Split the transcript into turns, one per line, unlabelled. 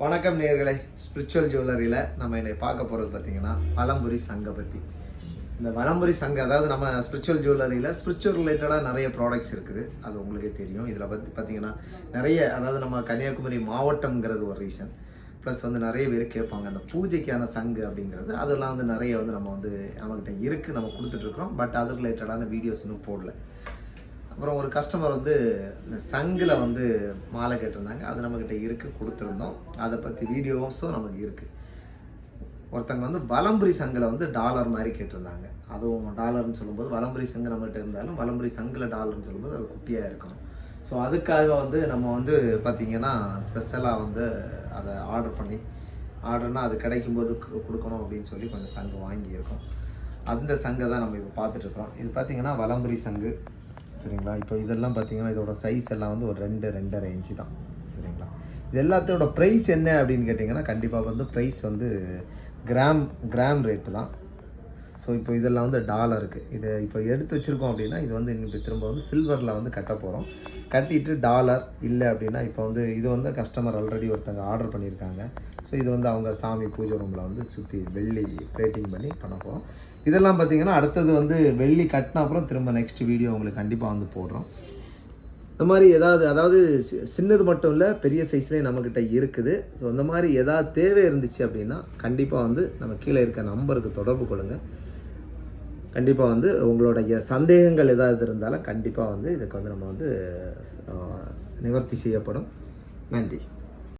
வணக்கம் நேர்களை ஸ்பிரிச்சுவல் ஜுவல்லரியில் நம்ம இன்னைக்கு பார்க்க போகிறது பார்த்தீங்கன்னா வலம்புரி சங்க பற்றி இந்த வலம்புரி சங்க அதாவது நம்ம ஸ்பிரிச்சுவல் ஜுவல்லரியில் ஸ்பிரிச்சுவல் ரிலேட்டடாக நிறைய ப்ராடக்ட்ஸ் இருக்குது. அது உங்களுக்கே தெரியும். இதில் பற்றி பார்த்தீங்கன்னா நிறைய அதாவது நம்ம கன்னியாகுமரி மாவட்டம்ங்கிறது ஒரு ரீசன் ப்ளஸ் வந்து நிறைய பேர் கேட்பாங்க அந்த பூஜைக்கான சங்கு அப்படிங்கிறது. அதெல்லாம் வந்து நிறைய வந்து நம்ம வந்து நம்மக்கிட்ட இருக்குது நம்ம கொடுத்துட்ருக்குறோம் பட் அது ரிலேட்டடான வீடியோஸ் இன்னும் போடல. அப்புறம் ஒரு கஸ்டமர் வந்து இந்த சங்கில் வந்து மாலை கேட்டிருந்தாங்க. அது நம்மக்கிட்ட இருக்குது கொடுத்துருந்தோம். அதை பற்றி வீடியோஸும் நமக்கு இருக்குது ஒருத்தங்க வந்து வலம்புரி சங்கில் வந்து டாலர் மாதிரி கேட்டிருந்தாங்க. அதுவும் டாலர்னு சொல்லும்போது வலம்புரி சங்கு நம்மகிட்ட இருந்தாலும் வலம்புரி சங்கில் டாலர்னு சொல்லும்போது அது குட்டியாக இருக்கணும். ஸோ அதுக்காக வந்து நம்ம வந்து பார்த்திங்கன்னா ஸ்பெஷலாக வந்து அதை ஆர்டர் பண்ணி ஆர்டர்னால் அது கிடைக்கும்போது கு- கொடுக்கணும் அப்படின்னு சொல்லி கொஞ்சம் சங்கு வாங்கியிருக்கோம். அந்த சங்கை தான் நம்ம இப்போ பார்த்துட்ருக்குறோம் இது பார்த்திங்கன்னா வலம்புரி சங்கு. சரிங்களா? இப்போ இதெல்லாம் பார்த்தீங்கன்னா இதோட சைஸ் எல்லாம் வந்து ஒரு ரெண்டு ரெண்டரை இன்ச்சு தான். சரிங்களா? இது எல்லாத்தோட ப்ரைஸ் என்ன அப்படின்னு கேட்டிங்கன்னா கண்டிப்பாக வந்து ப்ரைஸ் வந்து கிராம் கிராம் ரேட்டு தான். ஸோ இப்போ இதெல்லாம் வந்து டாலருக்கு இதை இப்போ எடுத்து வச்சுருக்கோம் அப்படின்னா இது வந்து இப்போ திரும்ப வந்து சில்வரில் வந்து கட்ட போகிறோம் கட்டிட்டு டாலர் இல்லை அப்படின்னா இப்போ வந்து இது வந்து கஸ்டமர் ஆல்ரெடி ஒருத்தங்க ஆர்டர் பண்ணியிருக்காங்க. ஸோ இது வந்து அவங்க சாமி பூஜை ரூமில் வந்து சுற்றி வெள்ளி பிளேட்டிங் பண்ணி பண்ண போகிறோம் இதெல்லாம் பார்த்தீங்கன்னா அடுத்தது வந்து வெள்ளி கட்டின அப்புறம் திரும்ப நெக்ஸ்ட் வீடியோ உங்களுக்கு கண்டிப்பாக வந்து போடுறோம். இந்த மாதிரி ஏதாவது அதாவது சி- சின்னது மட்டும் இல்லை பெரிய சைஸ்லேயும் நம்மக்கிட்ட இருக்குது. ஸோ இந்த மாதிரி ஏதாவது தேவை இருந்துச்சு அப்படின்னா கண்டிப்பாக வந்து நம்ம கீழே இருக்க நம்பருக்கு தொடர்பு கொள்ளுங்கள் கண்டிப்பாக வந்து உங்களுடைய சந்தேகங்கள் ஏதாவது இருந்தாலும் கண்டிப்பாக வந்து இதுக்கு வந்து நம்ம வந்து நிவர்த்தி செய்யப்படும். நன்றி.